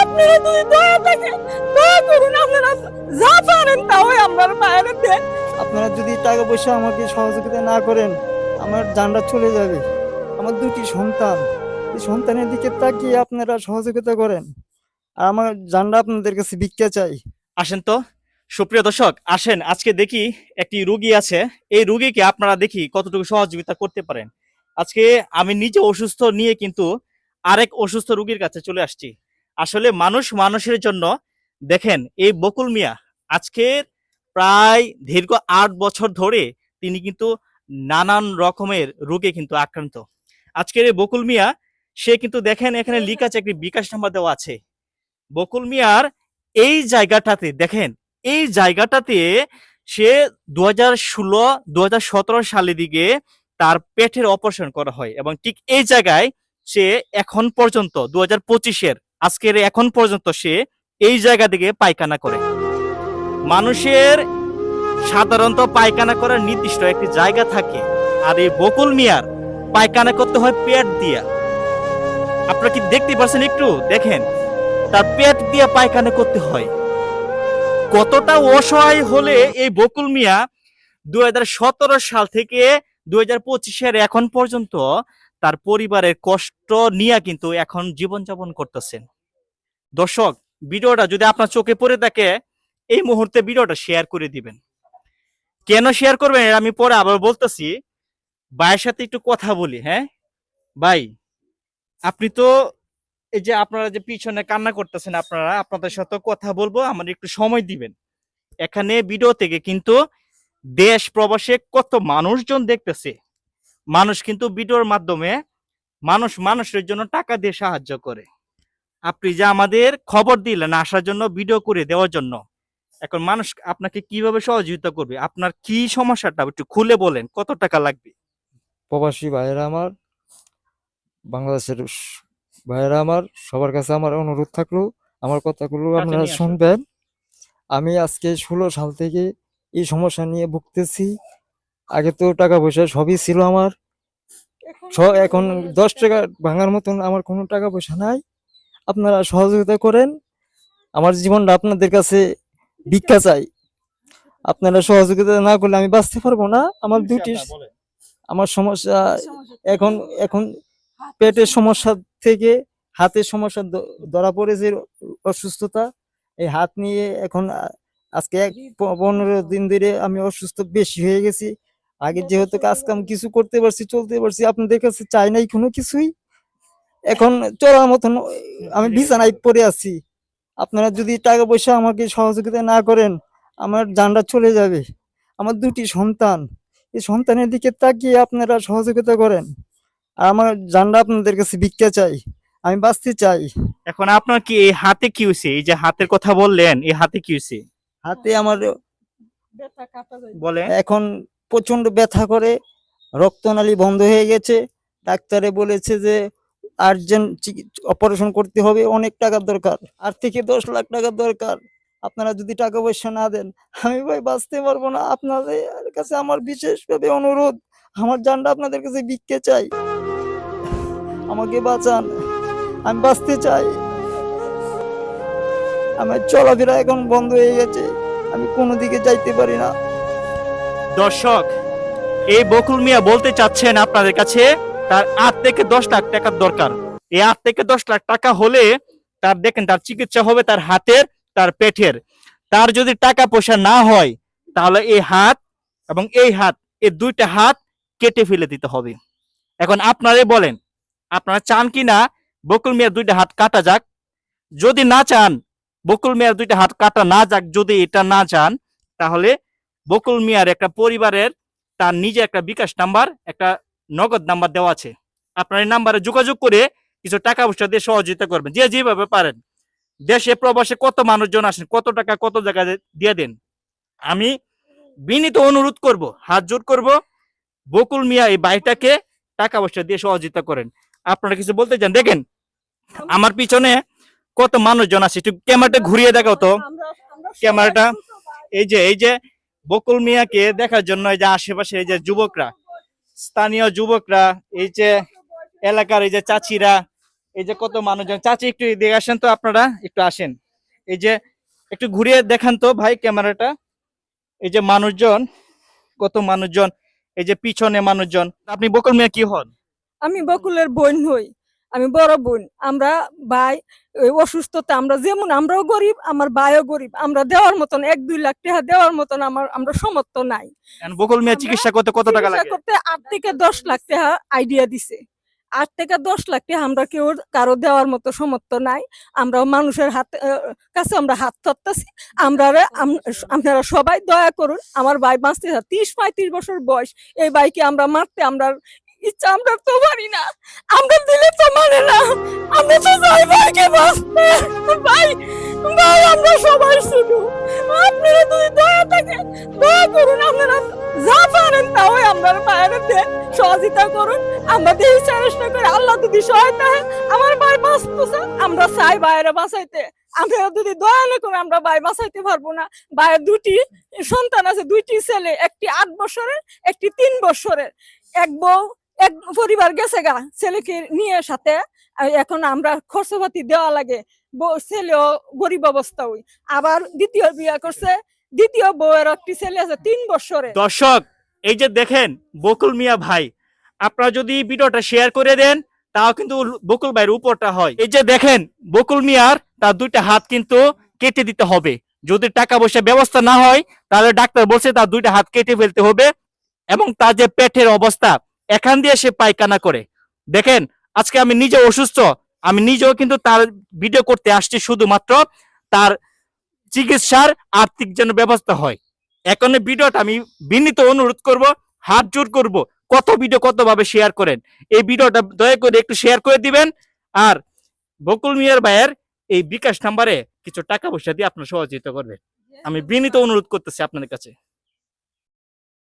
আপনারা যদি দয়া থাকে দয়া করুন আপনারা যা পারেন তাও বাইরে দেন। আপনারা যদি টাকা পয়সা আমাকে সহযোগিতা না করেন আমার জানটা চলে যাবে। আমার দুটি সন্তান এই সন্তানের দিকে তাকিয়ে আপনারা সহযোগিতা করেন। আর আমার জানটা আপনাদের কাছে ভিক্ষা চাই। আসেন তো। সুপ্রিয় দর্শক আসেন। আজকে দেখি একটি রুগী আছে। এই রুগীকে আপনারা দেখি কতটুকু সহযোগিতা করতে পারেন। আজকে আমি নিজে অসুস্থ নিয়ে কিন্তু আরেক অসুস্থ রুগীর কাছে চলে আসছি। আসলে মানুষ মানুষের জন্য, দেখেন এই বকুল মিয়া আজকে প্রায় দীর্ঘ আট বছর ধরে তিনি কিন্তু নানান রকমের রোগে কিন্তু আক্রান্ত। আজকের এই বকুল মিয়া, সে কিন্তু দেখেন এখানে লিখ আছে, একটি বিকাশ নাম্বার দেওয়া আছে। বকুল মিয়ার এই জায়গাটাতে, দেখেন, এই জায়গাটাতে সে দু হাজার ষোলো সালের দিকে তার পেটের অপারেশন করা হয় এবং ঠিক এই জায়গায় সে এখন পর্যন্ত দু হাজার পঁচিশের আজকের এখন পর্যন্ত সে এই জায়গা থেকে পায়খানা করে। মানুষের সাধারণত পায়খানা করার নির্দিষ্ট একটি জায়গা থাকে আর এই বকুল মিয়ার পায়খানা করতে হয় পেট দিয়া। আপনারা কি দেখতে পাচ্ছেন একটু? দেখেন, তার পেট দিয়ে পায়খানা করতে হয়। কতটা অসহায় হলে এই বকুল মিয়া দুই হাজার সতেরো সাল থেকে দুই হাজার এখন পর্যন্ত তার পরিবারের কষ্ট নিয়ে কিন্তু এখন জীবনযাপন করতেছেন। দর্শক, ভিডিওটা যদি আপনার চোখে পড়ে থাকে এই মুহূর্তে ভিডিওটা শেয়ার করে দিবেন। কেন শেয়ার করবেন আমি পরে আবার বলতেছি। ভাইয়ের সাথে একটু কথা বলি হ্যাঁ? ভাই, আপনি তো এই যে আপনারা যে পিছনে কান্না করতেছেন আপনারা, আপনাদের সাথে কথা বলব, আমার একটু সময় দিবেন। এখানে ভিডিও থেকে কিন্তু দেশ প্রবাসে কত মানুষজন দেখতেছে। মানুষ কিন্তু ভিডিওর মাধ্যমে মানুষ মানুষের জন্য টাকা দিয়ে সাহায্য করে। আপনি যে আমাদের খবর দিলেন আসার জন্য ভিডিও করে দেওয়ার জন্য এখন মানুষ আপনাকে কীভাবে সহযোগিতা করবে? আপনার কি সমস্যাটা? একটু খুলে বলেন কত টাকা লাগবে? প্রবাসী ভাইয়েরা আমার বাংলাদেশের ভাইয়েরা আমার সবার কাছে আমার অনুরোধ থাকল আমার কথাগুলো আপনারা শুনবেন। আমি আজকে ষোলো সাল থেকে এই সমস্যা নিয়ে ভুগতেছি। আগে তো টাকা পয়সা সবই ছিল আমার। এখন দশ টাকা ভাঙার মতন আমার কোনো টাকা পয়সা নাই। আপনারা সহযোগিতা করেন। আমার জীবনটা আপনাদের কাছে ভিক্ষা চাই। আপনারা সহযোগিতা না করলে আমি বাঁচতে পারব না। আমার দুটি আমার সমস্যা এখন এখন পেটের সমস্যা। থেকে হাতের সমস্যা দ- ধরা পড়েছে অসুস্থতা এই হাত নিয়ে এখন আজকে এক পনেরো দিন ধরে আমি অসুস্থ বেশি হয়ে গেছি। আগে যেহেতু কাজ কাম কিছু করতে পারছি চলতে পারছি আপনাদের কাছে চাই নাই কোনো কিছুই। এখন চলার মতন আমি বিছানায় পড়ে আছি। আপনারা যদি টাকা পয়সা আমাকে সহযোগিতা না করেন আমার জানটা চলে যাবে। আমার দুটি সন্তান এই সন্তানের দিকে তাকিয়ে আপনারা সহযোগিতা করেন। আর আমার জানটা আপনাদের কাছে ভিক্ষা চাই আমি বাঁচতে চাই। এখন আপনার কি এই হাতে কি হয়েছে এই যে হাতের কথা বললেন এই হাতে কি হয়েছে হাতে আমার ব্যথা কাটা যায় বলেন। এখন প্রচণ্ড ব্যথা করে, রক্তনালী বন্ধ হয়ে গেছে। ডাক্তারে বলেছে যে আর্জেন্ট অপারেশন করতে হবে, অনেক টাকার দরকার। আট থেকে দশ লাখ টাকার দরকার। আপনারা যদি টাকা পয়সা না দেন, আমি ভাই বাঁচতে পারব না। আপনাদের কাছে আমার বিশেষভাবে অনুরোধ, আমার জানটা আপনাদের কাছে বিকতে চাই। আমাকে বাঁচান। আমি বাঁচতে চাই। আমার চলাফেরা এখন বন্ধ হয়ে গেছে। আমি কোনো দিকে যাইতে পারি না। দর্শক, এই বকুল মিয়া বলতে চাচ্ছেন আপনাদের কাছে তার আট থেকে দশ লাখ টাকার দরকার। এই আট থেকে দশ লাখ টাকা হলে তার দেখেন তার চিকিৎসা হবে তার হাতের, তার পেটের। তার যদি টাকা পয়সা না হয়, তাহলে এই হাত এবং এই হাত, এই দুইটা হাত কেটে ফেলে দিতে হবে। এখন আপনারাই বলেন, আপনারা চান কি না বকুল মিয়ার দুইটা হাত কাটা যাক? যদি না চান, বকুল মিয়ার দুইটা হাত কাটা না যাক, যদি এটা না চান, তাহলে বকুল মিয়ার একটা পরিবারের তার নিজে একটা বিকাশ নাম্বার একটা নগদ নাম্বার দেওয়া আছে। আপনার এই নাম্বারে যোগাযোগ করে কিছু টাকা পয়সা দিয়ে সহযোগিতা করবেন যে যেভাবে পারেন। দেশে প্রবাসে কত মানুষজন আসেন কত টাকা কত জায়গায় দিয়ে দেন। আমি বিনীত অনুরোধ করব হাত জোর করব বকুল মিয়া এই বাড়িটাকে টাকা পয়সা দিয়ে সহযোগিতা করেন। আপনারা কিছু বলতে চান? দেখেন আমার পিছনে কত মানুষজন আছে। একটু ক্যামেরাটা ঘুরিয়ে দেখাও তো। ক্যামেরাটা এই যে এই যে বকুল মিয়াকে দেখার জন্য এই যে আশেপাশে এই যে যুবকরা, স্থানীয় যুবকরা, এই যে এলাকার এই যে চাচিরা, এই যে কত মানুষজন। চাচি, একটু এদিকে আসেন তো আপনারা, একটু আসেন। এই যে একটু ঘুরিয়ে দেখান তো ভাই ক্যামেরাটা। এই যে মানুষজন, কত মানুষজন, এই যে পিছনে মানুষজন। আপনি বকুল মিয়া কি হন? আমি বকুলের বোন হই। আমি বড় বোন আমরা ভাই ওই অসুস্থতা আমরা যেমন আমরাও গরিব আমার ভাইও গরিব আমরা দেওয়ার মতন এক দুই লাখ টাকা দেওয়ার মতন আমার আমরা সমর্থ নাই। বকুল মিয়া চিকিৎসা করতে কত টাকা লাগে? করতে আট থেকে দশ লাখ টাকা আইডিয়া দিছে। আট থেকে দশ লাখ টাকা আমরা কেউ কারও দেওয়ার মতো সমর্থ নাই আমরা মানুষের হাত কাছে আমরা হাত ধরতেছি আমরা আপনারা সবাই দয়া করুন আমার ভাই বাঁচতে তিরিশ পঁয়ত্রিশ বছর বয়স এই ভাইকে আমরা মারতে আমরা ইচ্ছা, আমরা তো পারি না। আমরা দিলে তো মানে না। আমরা তো চাই ভাইকে বাঁচতে। ভাই ভাই, আমরা সবাই শুধু। আপনারা যদি দয়া থাকে, দয়া করুন, আপনারা যা পারেন তাও আপনার বাইরে দেন সহযোগিতা করুন। আমাদের এই চেষ্টা করে, আল্লাহ যদি সহায়তা হয়, আমার ভাই বাঁচতেছে, আমরা চাই বাইরে বাঁচাইতে। আপনারা যদি দয়া না করে, আমরা ভাই বাঁচাইতে পারব না। ভাইয়ের দুটি সন্তান আছে, দুইটি ছেলে, একটি আট বছরের, একটি তিন বছরের। এক বউ এক পরিবার গেছে গা, ছেলেকে নিয়ে সাথে। এখন আমরা খরচপাতি দেওয়া লাগে ছেলেও গরিব অবস্থা ওই। আবার দ্বিতীয় বিয়ে করছে, দ্বিতীয় বউয়ের একটি ছেলে আছে তিন বছরের। দর্শক, এই যে দেখেন, বকুল মিয়া ভাই, আপনারা যদি ভিডিওটা শেয়ার করে দেন, তাও কিন্তু বকুল ভাইয়ের উপরটা হয়। এই যে দেখেন, বকুল মিয়ার তার দুইটা হাত কিন্তু কেটে দিতে হবে। যদি টাকা পয়সা ব্যবস্থা না হয়, তাহলে ডাক্তার বলছে তার দুইটা হাত কেটে ফেলতে হবে। এবং তার যে পেটের অবস্থা এখান দিয়ে সে পায়খানা করে। দেখেন, আজকে আমি নিজে অসুস্থ, আমি নিজেও কিন্তু তার ভিডিও করতে আসছি শুধুমাত্র তার চিকিৎসার আর্থিক যেন ব্যবস্থা হয়। এখন ভিডিওটা আমি বিনীত অনুরোধ করব, হাত জোর করব, কত ভিডিও কত ভাবে শেয়ার করেন, এই ভিডিওটা দয়া করে একটু শেয়ার করে দিবেন। আর বকুল মিয়ার ভাইয়ের এই বিকাশ নাম্বারে কিছু টাকা পয়সা দিয়ে আপনার সহযোগিতা করবেন। আমি বিনীত অনুরোধ করতেছি আপনাদের কাছে।